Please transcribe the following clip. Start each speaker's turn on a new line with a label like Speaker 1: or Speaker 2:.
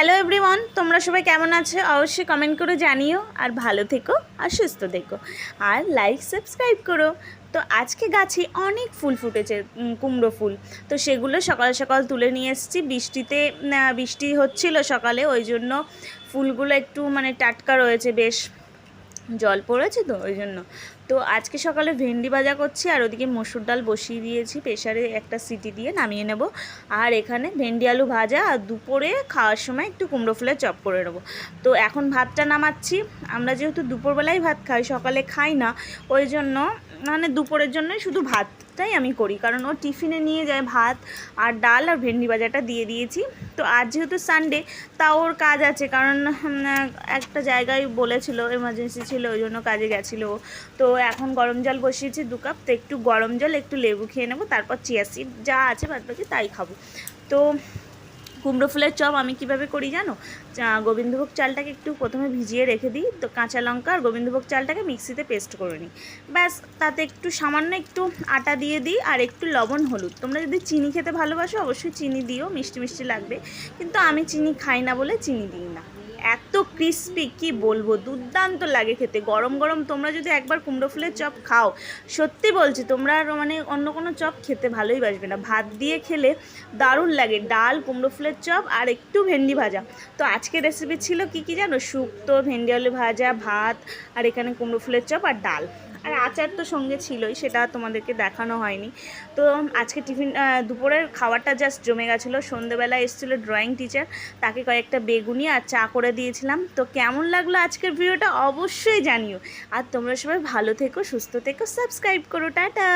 Speaker 1: Hello everyone তোমরা সবাই কেমন আছো? অবশ্যই কমেন্ট করে জানিও। আর ভালো থেকো আর সুস্থ থেকো। আর লাইক সাবস্ক্রাইব করো। তো আজকে গাছে অনেক ফুল ফুটেছে কুমড়ো ফুল। তো সেগুলো সকাল সকাল তুলে নিয়ে এসেছি। বৃষ্টিতে বৃষ্টি হচ্ছিল সকালে, ওই জন্য ফুলগুলো একটু মানে টাটকা রয়েছে। বেশ জল পড়েছে তো, ওই জন্য। তো আজকে সকালে ভেন্ডি ভাজা করছি আর ওদিকে মসুর ডাল বসিয়ে দিয়েছি প্রেশারে একটা সিটি দিয়ে নামিয়ে নেব। আর এখানে ভেন্ডি আলু ভাজা আর দুপুরে খাওয়ার সময় একটু কুমড়ো ফুলের চপ করে নেব। তো এখন ভাতটা নামাচ্ছি, আমরা যেহেতু দুপুরবেলায় ভাত খাই, সকালে খাই না, ওই জন্য মানে দুপুরের জন্যই শুধু ভাতটাই আমি করি। কারণ ও টিফিনে নিয়ে যায় ভাত আর ডাল আর ভেন্ডি ভাজাটা দিয়ে দিয়েছি। তো আজ যেহেতু সানডে তা ওর কাজ আছে। কারণ একটা জায়গায় বলেছিল এমার্জেন্সি ছিল, ওই জন্য কাজে গেছিল তো এখন গরম জল বসিয়েছি দু কাপ, তো একটু গরম জল, একটু লেবু খেয়ে নেব, তারপর চিয়া সিড যা আছে বাদ বাকি তাই খাব। তো কুমড়ো ফুলের চপ আমি কীভাবে করি জানো? গোবিন্দভোগ চালটাকে একটু প্রথমে ভিজিয়ে রেখে দিই, তো কাঁচা লঙ্কা আর গোবিন্দভোগ চালটাকে মিক্সিতে পেস্ট করে নিই। ব্যাস, তাতে একটু সামান্য একটু আটা দিয়ে দিই আর একটু লবণ, হলুদ। তোমরা যদি চিনি খেতে ভালোবাসো, অবশ্যই চিনি দিও, মিষ্টি মিষ্টি লাগবে। কিন্তু আমি চিনি খাই না বলে চিনি দিই না। এত ক্রিস্পি কি বলব? দুর্দান্ত লাগে খেতে। গরম গরম, তোমরা যদি একবার কুমড়ো ফুলের চপ খাও, সত্যি বলছি, তোমরা আর মানে অন্য কোনো চপ খেতে ভালোই বাসবে না। ভাত দিয়ে খেলে দারুণ লাগে। ডাল, কুমড়ো ফুলের চপ আর একটু ভেন্ডি ভাজা। তো আজকে রেসিপি ছিল কি কি জানো? শুক্তো, ভেন্ডি আলু ভাজা, ভাত আর এখানে কুমড়ো ফুলের চপ আর ডাল। আর আচার তো সঙ্গে ছিলই, সেটা তোমাদেরকে দেখানো হয়নি। তো আজকে টিফিন দুপুরের খাবারটা জাস্ট জমে গেছিল। সন্ধেবেলা এসেছিল ড্রয়িং টিচার তাকে কয়েকটা বেগুনি আর চা করে দিয়েছিলাম। তো কেমন লাগল আজকের ভিডিওটা অবশ্যই জানিও। আর তোমরা সবাই ভালো থেকো, সুস্থ থেকো সাবস্ক্রাইব করো, টাটা!